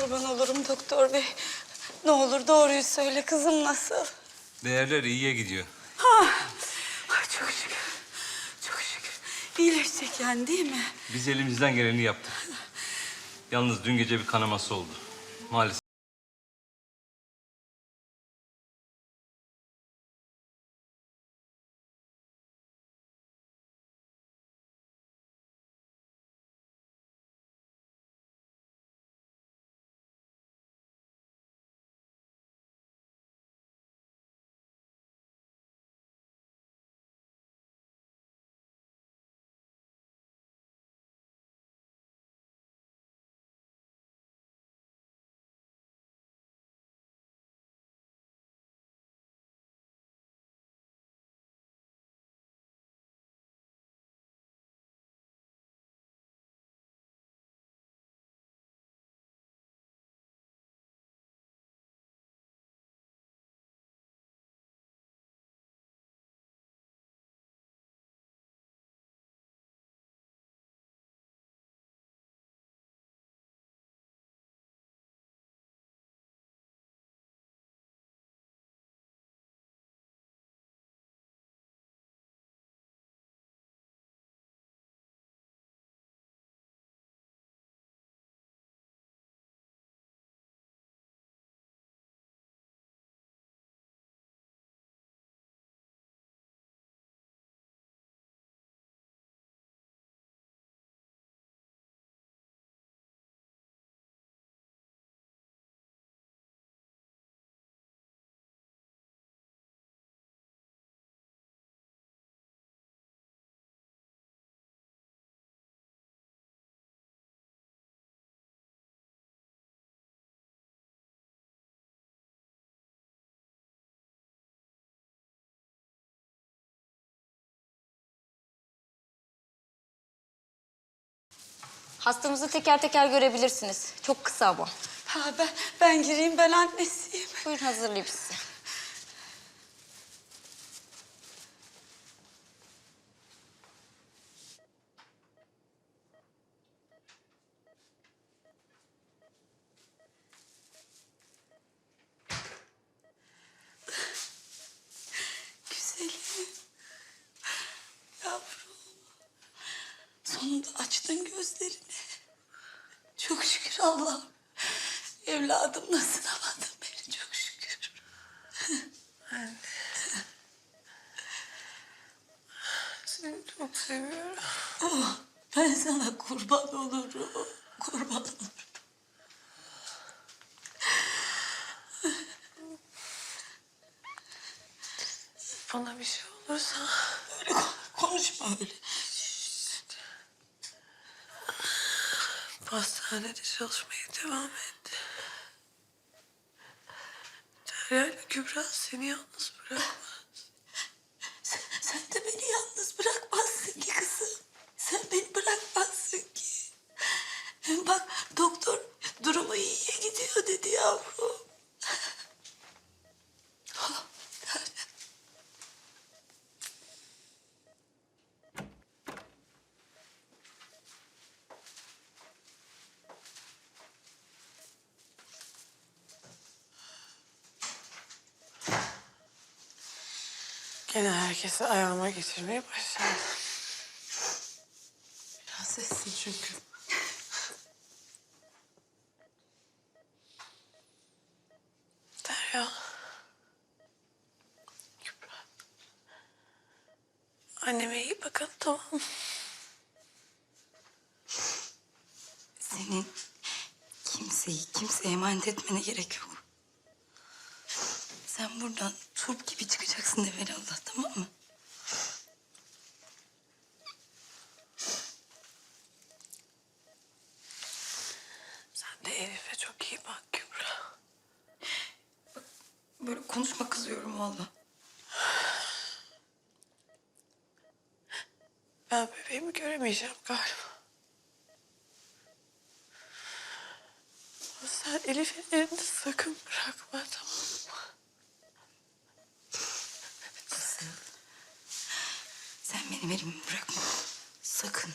kurban olurum doktor bey. Ne olur doğruyu söyle kızım nasıl? Değerler iyiye gidiyor. Ay çok şükür. Çok şükür. İyileşecek yani değil mi? Biz elimizden geleni yaptık. Yalnız dün gece bir kanaması oldu. Maalesef. Hastamızı teker teker görebilirsiniz. Çok kısa ama. Ha ben, ben gireyim ben annesiyim. Buyurun hazırlayayım sizi. Güzelim. Yavrum. Sonunda açtın gözlerini. Çok şükür Allah'ım. Evladımla sınamadın beni çok şükür. Seni çok seviyorum. Oh, ben sana kurban olurum. Kurban olurum. Bana bir şey olursa Öyle kon- konuşma öyle. Hastanede çalışmaya devam et. Derya ile Kübra seni yalnız bırakmaz. Sen, sen de beni yalnız bırakmazsın ki kızım. Sen beni bırakmazsın ki. Hem bak doktor durumu iyiye gidiyor dedi yavrum. Ah, Derya. Gene herkesi ayağıma getirmeyi başardım. Biraz sessiz çünkü. Derya. Kübra. Anneme iyi bakın tamam mı? Senin kimseyi kimseye emanet etmene gerek yok. Sen buradan turp gibi çıkacaksın evvelallah tamam mı? Sen de Elif'e çok iyi bak Kübra. Böyle konuşma kızıyorum valla. Ben bebeğimi göremeyeceğim galiba. Sen Elif'in elini sakın bırakma tamam mı? Kızım. Sen benim elimi bırakma. Sakın.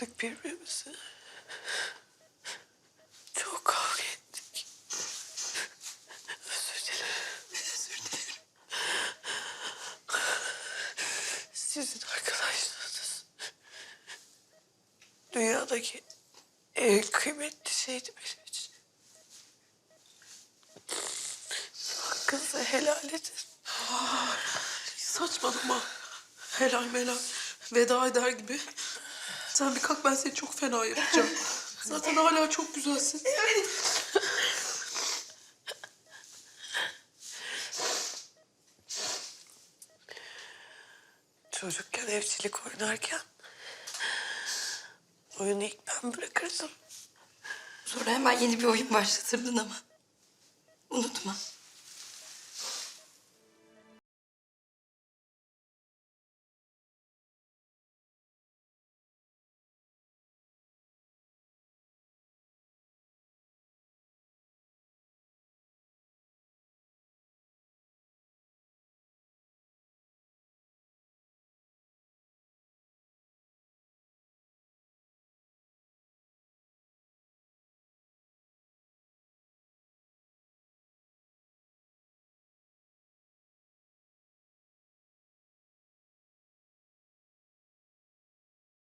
bıraktık birbirimizi. Çok kavga ettik. Özür dilerim. Özür dilerim. Sizin arkadaşlarınız dünyadaki en kıymetli şeydi benim Hakkınızı helal edin. Saçmalama. Helal melal. Veda eder gibi. Sen bir kalk ben seni çok fena yapacağım. Zaten hala çok güzelsin. Çocukken evcilik oynarken oyunu ilk ben bırakırdım. Sonra hemen yeni bir oyun başlatırdın ama. Unutma.